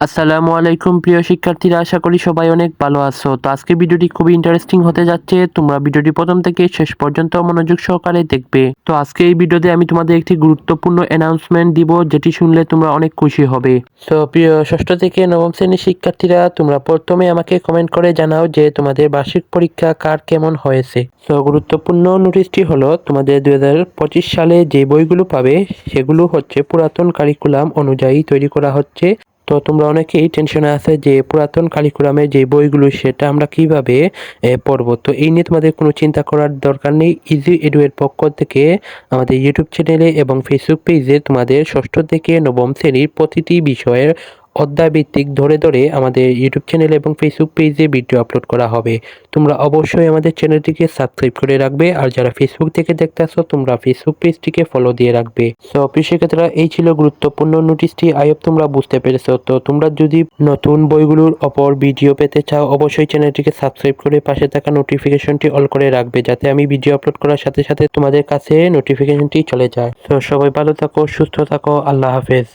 আসসালামু আলাইকুম, প্রিয় শিক্ষার্থীরা, আশা করি সবাই অনেক ভালো আছো। তো আজকে ভিডিওটি খুবই ইন্টারেস্টিং হতে যাচ্ছে। তোমরা ভিডিওটি প্রথম থেকে শেষ পর্যন্ত মনোযোগ সহকারে দেখবে। তো আজকে এই ভিডিওতে আমি তোমাদের একটি গুরুত্বপূর্ণ অ্যানাউন্সমেন্ট দিব, যেটি শুনলে তোমরা অনেক খুশি হবে। তো প্রিয় ষষ্ঠ থেকে নবম শ্রেণির শিক্ষার্থীরা, তোমরা প্রথমে আমাকে কমেন্ট করে জানাও যে তোমাদের বার্ষিক পরীক্ষা কার কেমন হয়েছে। তো গুরুত্বপূর্ণ নোটিশটি হলো, তোমাদের দু হাজার পঁচিশ সালে যে বইগুলো পাবে, সেগুলো হচ্ছে পুরাতন কারিকুলাম অনুযায়ী তৈরি করা হচ্ছে। তো তোমরা অনেকেই টেনশনে আছে যে পুরাতন কালিকুরামে যে বইগুলো, সেটা আমরা কীভাবে পড়ব? তো এই নিয়ে তোমাদের কোনো চিন্তা করার দরকার নেই। ইজি এডুয়ের পক্ষ থেকে আমাদের ইউটিউব চ্যানেলে এবং ফেসবুক পেজে তোমাদের ষষ্ঠ থেকে নবম শ্রেণির প্রতিটি বিষয়ের অধ্যায়ভিত্তিক ধরে ধরে আমাদের ইউটিউব চ্যানেল এবং ফেসবুক পেজে ভিডিও আপলোড করা হবে। তোমরা অবশ্যই আমাদের চ্যানেলটিকে সাবস্ক্রাইব করে রাখবে আর যারা ফেসবুক থেকে দেখতে আসো তোমরা ফেসবুক পেজটিকে ফলো দিয়ে রাখবে। সো শিক্ষার্থীরা, এই ছিল গুরুত্বপূর্ণ নোটিশটি আইপ তোমরা বুঝতে পেরেছ। তো তোমরা যদি নতুন বইগুলোর অপর ভিডিও পেতে চাও, অবশ্যই চ্যানেলটিকে সাবস্ক্রাইব করে পাশে থাকা নোটিফিকেশনটি অল করে রাখবে যাতে আমি ভিডিও আপলোড করার সাথে সাথে তোমাদের কাছে নোটিফিকেশনটি চলে যায়। তো সবাই ভালো থাকো, সুস্থ থাকো, আল্লাহ হাফেজ।